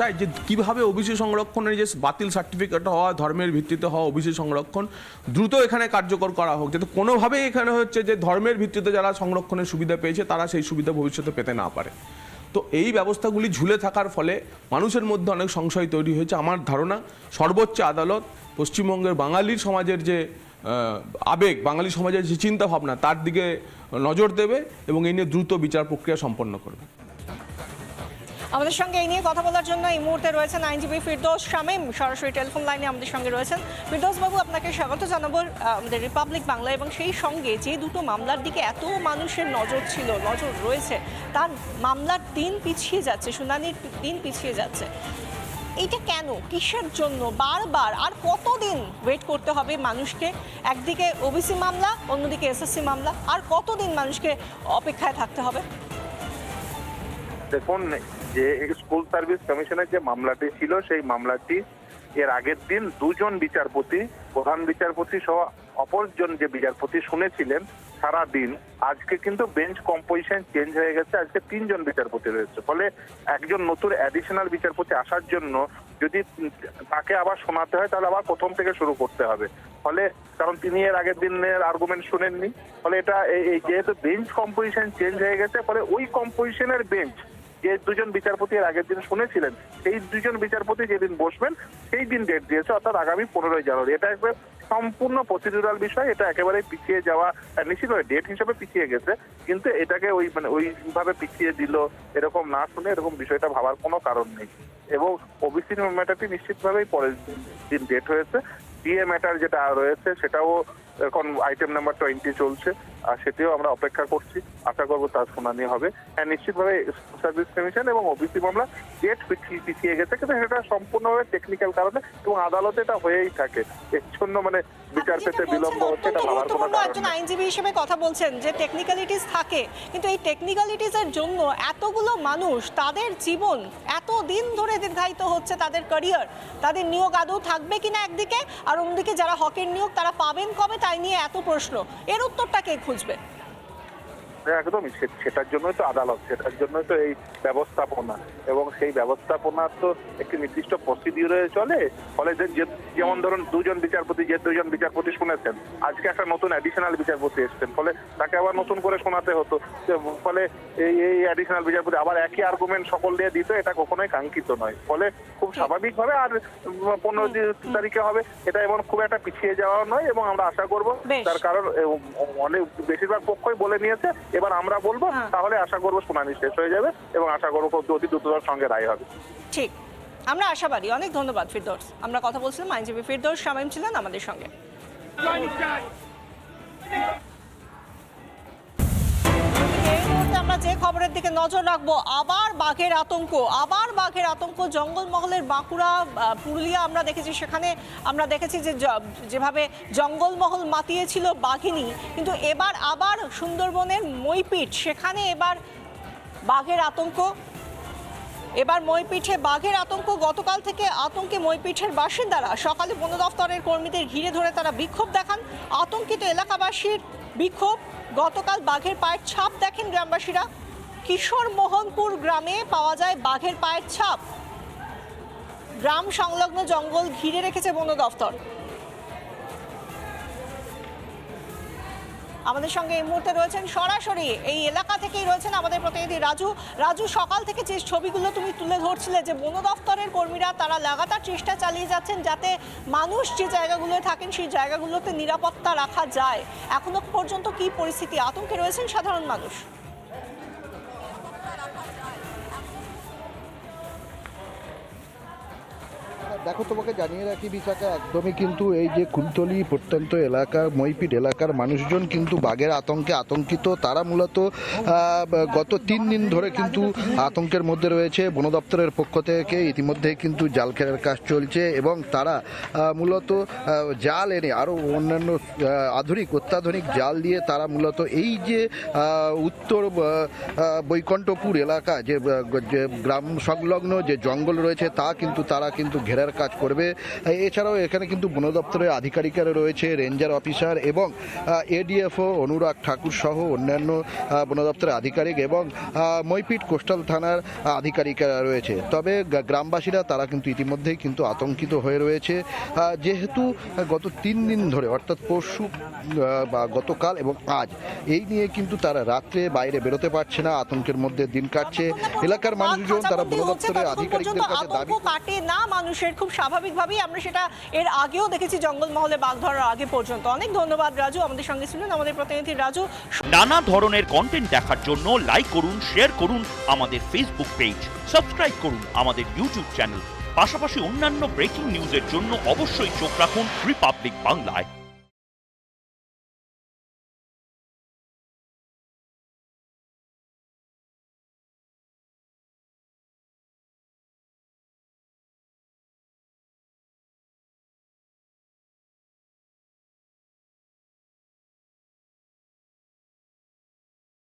চাই যে কীভাবে ওবিসি সংরক্ষণের যে বাতিল সার্টিফিকেট হওয়া, ধর্মের ভিত্তিতে হওয়া ওবিসি সংরক্ষণ দ্রুত এখানে কার্যকর করা হোক, যাতে কোনোভাবেই এখানে হচ্ছে যে ধর্মের ভিত্তিতে যারা সংরক্ষণের সুবিধা পেয়েছে, তারা সেই সুবিধা ভবিষ্যতে পেতে না পারে। তো এই ব্যবস্থাগুলি ঝুলে থাকার ফলে মানুষের মধ্যে অনেক সংশয় তৈরি হয়েছে। আমার ধারণা, সর্বোচ্চ আদালত পশ্চিমবঙ্গের বাঙালির সমাজের যে আবেগ, বাঙালি সমাজের যে চিন্তা ভাবনা তার দিকে নজর দেবে এবং এই নিয়ে দ্রুত বিচার প্রক্রিয়া সম্পন্ন করবে। আমাদের সঙ্গে এই নিয়ে কথা বলার জন্য এই মুহূর্তে রয়েছেন আইনজীবী ফিরদৌস শামীম। সরাসরি টেলিফোন লাইনে আমাদের সঙ্গে রয়েছেন। ফিরদৌস বাবু, আপনাকে স্বাগত জানাব আমাদের রিপাবলিক বাংলা এবং সেই সঙ্গে যে দুটো মামলার দিকে এত মানুষের নজর ছিল, নজর রয়েছে, তার মামলার দিন পিছিয়ে যাচ্ছে, শুনানির দিন পিছিয়ে যাচ্ছে। এইটা কেন? কিসের জন্য? বারবার আর কতদিন ওয়েট করতে হবে মানুষকে? একদিকে ওবিসি মামলা, অন্যদিকে এসএসসি মামলা, আর কতদিন মানুষকে অপেক্ষায় থাকতে হবে? দেখুন যে স্কুল সার্ভিস কমিশনের যে মামলাটি ছিল, সেই মামলাটি এর আগের দিন দুজন বিচারপতি, প্রধান বিচারপতি সহ অপরজন যে বিচারপতি শুনেছিলেন সারা দিন আজকে কিন্তু বেঞ্চ কম্পোজিশন চেঞ্জ হয়ে গেছে, আজকে তিনজন বিচারপতি রয়েছে। ফলে একজন নতুন অ্যাডিশনাল বিচারপতি আসার জন্য যদি তাকে আবার শোনাতে হয়, তাহলে আবার প্রথম থেকে শুরু করতে হবে। ফলে কারণ তিনি এর আগের দিনের আর্গুমেন্ট শুনেননি। ফলে এটা এই যেহেতু বেঞ্চ কম্পোজিশন চেঞ্জ হয়ে গেছে, ফলে ওই কম্পোজিশনের বেঞ্চ যে দুজন বিচারপতি এর আগের দিন শুনেছিলেন সেই দুজন বিচারপতি যেদিন বসবেন সেই দিন ডেট দিয়েছে অর্থাৎ আগামী পনেরোই জানুয়ারি। এটা একবার সম্পূর্ণ প্রসিডিউরাল বিষয় এটা একেবারে পিছিয়ে যাওয়া আহ, নিশ্চিতভাবে ডেট হিসেবে পিছিয়ে গেছে কিন্তু এটাকে ওই মানে ওইভাবে পিছিয়ে দিল এরকম না শুনে এরকম বিষয়টা ভাবার কোনো কারণ নেই। এবং ওবিসি ম্যাটারটি নিশ্চিতভাবেই পরের দিন ডেট হয়েছে। ডিএ ম্যাটার যেটা রয়েছে সেটাও এখন আইটেম নাম্বার টোয়েন্টি চলছে। সেটিও আমরা অপেক্ষা করছি। আশা করব তার শুনানি হবে। হ্যাঁ নিশ্চিতভাবে সার্ভিস কমিশন এবং ওবিসি মামলা ডেট পিছিয়ে গেছে কিন্তু সেটা সম্পূর্ণভাবে টেকনিক্যাল কারণে এবং আদালতে এটা হয়েই থাকে। এর জন্য মানে বিচার পেতে বিলম্ব হচ্ছে এটা ভাবার কোনো কারণ একজন আইনজীবী হিসেবে কথা বলছেন যে টেকনিক্যালিটিস থাকে কিন্তু এই টেকনিক্যালিটিসের জন্য এতগুলো মানুষ তাদের জীবন এত দিন ধরে দীর্ঘায়িত হচ্ছে তাদের ক্যারিয়ার তাদের নিয়োগ আদৌ থাকবে কিনা একদিকে? আর অন্যদিকে যারা হকের নিয়োগ তারা পাবেন কবে তাই নিয়ে এত প্রশ্ন। এর উত্তরটা কে খুঁজবে। একদমই। সে- সেটার জন্যই তো আদালত সেটার জন্যই তো এই ব্যবস্থাপনা। এবং সেই ব্যবস্থাপনা তো একটি নির্দিষ্ট প্রসিডিউরে চলে। ফলে যেমন ধরুন দুজন বিচারপতি যে দুজন বিচারপতি শুনেছেন আজকে একটা নতুন অ্যাডিশনাল বিচারপতি এসেছেন ফলে তাকে আবার নতুন করে শোনাতে হতো। ফলে এই এই অ্যাডিশনাল বিচারপতি আবার একই আর্গুমেন্ট সকল দিয়ে দিত এটা কখনোই কাঙ্ক্ষিত নয়। ফলে খুব স্বাভাবিকভাবে আর পনেরো তারিখে হবে এটা এমন খুব একটা পিছিয়ে যাওয়া নয় এবং আমরা আশা করব তার কারণ অনেক বেশিরভাগ পক্ষই বলে নিয়েছে এবার আমরা বলব হ্যাঁ। তাহলে আশা করব শুনানি শেষ হয়ে যাবে এবং আশা করব খুব অতি দ্রুততার সঙ্গে রায় হবে। ঠিক। আমরা আশাবাদী। অনেক ধন্যবাদ ফিরদৌস। আমরা কথা বলছিলাম আইনজীবী ফিরদৌস সামিম ছিলেন আমাদের সঙ্গে। যে খবরের দিকে নজর রাখব। আবার বাঘের আতঙ্ক, আবার বাঘের আতঙ্ক। জঙ্গলমহলের বাঁকুড়া পুরুলিয়া আমরা দেখেছি, সেখানে আমরা দেখেছি যে যেভাবে জঙ্গলমহল মাতিয়েছিল বাঘিনী, কিন্তু এবার আবার সুন্দরবনের মইপিঠ সেখানে এবার বাঘের আতঙ্ক। এবার মইপিঠে বাঘের আতঙ্ক, গতকাল থেকে আতঙ্কে মইপিঠের বাসিন্দারা সকালে বন দফতরের কর্মীদের ঘিরে ধরে তারা বিক্ষোভ দেখান। আতঙ্কিত এলাকাবাসীর বিক্ষোভ। গতকাল বাঘের পায়ের ছাপ দেখেন গ্রামবাসীরা। কিশোর মোহনপুর গ্রামে পাওয়া যায় বাঘের পায়ের ছাপ। গ্রাম সংলগ্ন জঙ্গল ঘিরে রেখেছে বন দফতর। আমাদের সঙ্গে এই মুহূর্তে রয়েছেন সরাসরি এই এলাকা থেকেই রয়েছেন আমাদের প্রতিনিধি রাজু। রাজু, সকাল থেকে যে ছবিগুলো তুমি তুলে ধরছিলে যে বন দফতরের কর্মীরা তারা লাগাতার চেষ্টা চালিয়ে যাচ্ছেন যাতে মানুষ যে জায়গাগুলো থাকেন সেই জায়গাগুলোতে নিরাপত্তা রাখা যায়। এখনও পর্যন্ত কি পরিস্থিতি? আতঙ্কে রয়েছেন সাধারণ মানুষ। দেখো, তোমাকে জানিয়ে রাখি বিশাখা একদমই কিন্তু এই যে কুলতলি প্রত্যন্ত এলাকার, মইপিট এলাকার মানুষজন কিন্তু বাঘের আতঙ্কে আতঙ্কিত। তারা মূলত গত তিন দিন ধরে কিন্তু আতঙ্কের মধ্যে রয়েছে। বন দপ্তরের পক্ষ থেকে ইতিমধ্যে কিন্তু জাল খেলার কাজ চলছে এবং তারা মূলত জাল এনে আরও অন্যান্য আধুনিক, অত্যাধুনিক জাল দিয়ে তারা মূলত এই যে উত্তর বৈকণ্ঠপুর এলাকা যে গ্রাম সংলগ্ন যে জঙ্গল রয়েছে, তা কিন্তু তারা কিন্তু ঘেরার রক্ষার কাজ করবে। এছাড়াও এখানে কিন্তু বন দপ্তরের আধিকারিকেরা রয়েছে রেঞ্জার অফিসার এবং এডিএফও অনুরাগ ঠাকুর সহ অন্যান্য বন দপ্তরের আধিকারিক এবং আহ, মইপিট কোস্টাল থানার আধিকারিকেরা রয়েছে। তবে গ্রামবাসীরা তারা কিন্তু ইতিমধ্যেই কিন্তু আতঙ্কিত হয়ে রয়েছে। যেহেতু গত তিন দিন ধরে অর্থাৎ পরশু বা গতকাল এবং আজ এই নিয়ে কিন্তু তারা রাত্রে বাইরে বেরোতে পারছে না আতঙ্কের মধ্যে দিন কাটছে। এলাকার মানুষজন তারা বন দপ্তরের আধিকারিকদের কাছে দাবি কাটে না মানুষের খুব স্বাভাবিকভাবেই আমরা সেটা এর আগেও দেখেছি জঙ্গলমহলে বাঘ ধরার আগে পর্যন্ত। অনেক ধন্যবাদ, রাজু। আমাদের সঙ্গে ছিলেন আমাদের প্রতিনিধি রাজু। নানা ধরনের কন্টেন্ট দেখার জন্য লাইক করুন শেয়ার করুন আমাদের ফেসবুক পেজ সাবস্ক্রাইব করুন আমাদের ইউটিউব চ্যানেল পাশাপাশি অন্যান্য ব্রেকিং নিউজের জন্য অবশ্যই চোখ রাখুন রিপাবলিক বাংলায়